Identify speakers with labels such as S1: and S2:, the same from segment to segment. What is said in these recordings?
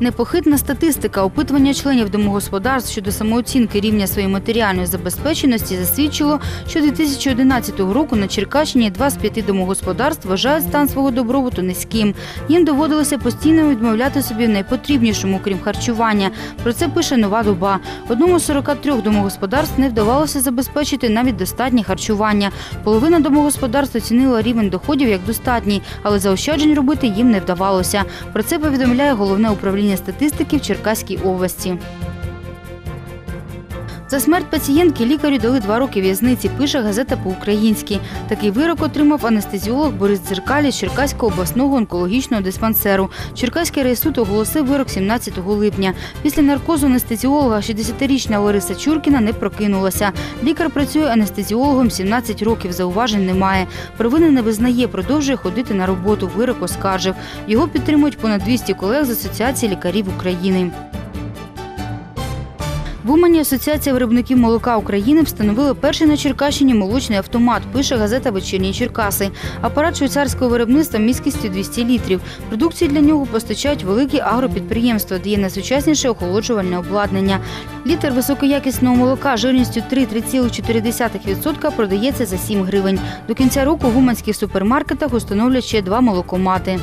S1: Непохитна статистика опитування членів домогосподарств щодо самооцінки рівня своєї матеріальної забезпеченості засвідчило, що 2011 року на Черкащині два з п'яти домогосподарств вважають стан свого добробуту низьким. Їм доводилося постійно відмовляти собі в найпотрібнішому, крім харчування. Про це пише нова доба. Одному з 43 домогосподарств не вдавалося забезпечити навіть достатнє харчування. Половина домогосподарств оцінила рівень доходів як достатній, але заощаджень робити їм не вдавалося. Про це повідомляє головне управління статистики в Черкаській області. За смерть пацієнтки лікарю дали два роки в'язниці, пише газета по-українськи. Такий вирок отримав анестезіолог Борис Дзеркалі з Черкаського обласного онкологічного диспансеру. Черкаський райсуд оголосив вирок 17 липня. Після наркозу анестезіолога 60-річна Лариса Чуркіна не прокинулася. Лікар працює анестезіологом 17 років, зауважень немає. Провини не визнає, продовжує ходити на роботу. Вирок оскаржив. Його підтримують понад 200 колег з Асоціації лікарів України. В Умані Асоціація виробників молока України встановила перший на Черкащині молочний автомат, пише газета Вечірні Черкаси. Апарат швейцарського виробництва міськістю 200 літрів. Продукцію для нього постачають великі агропідприємства, де є найсучасніше охолоджувальне обладнання. Літр високоякісного молока жирністю 3-3,4% продається за 7 гривень. До кінця року в уманських супермаркетах установлять ще два молокомати.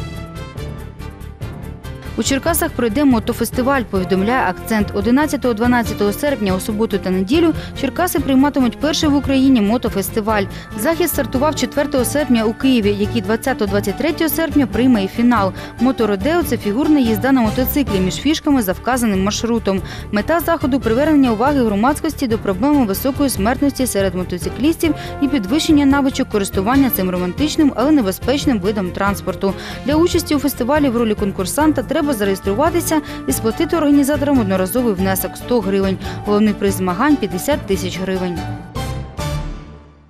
S1: У Черкасах пройде мотофестиваль, повідомляє акцент. 11-12 серпня у суботу та неділю Черкаси прийматимуть перший в Україні мотофестиваль. Захід стартував 4 серпня у Києві, який 20-23 серпня прийме і фінал. Мотородео – це фігурна їзда на мотоциклі між фішками за вказаним маршрутом. Мета заходу привернення уваги громадськості до проблеми високої смертності серед мотоциклістів і підвищення навичок користування цим романтичним, але небезпечним видом транспорту. Для участі у фестивалі в ролі конкурсанта треба зареєструватися і сплатити організаторам одноразовий внесок 100 гривень. Головний приз змагань 50 тисяч гривень.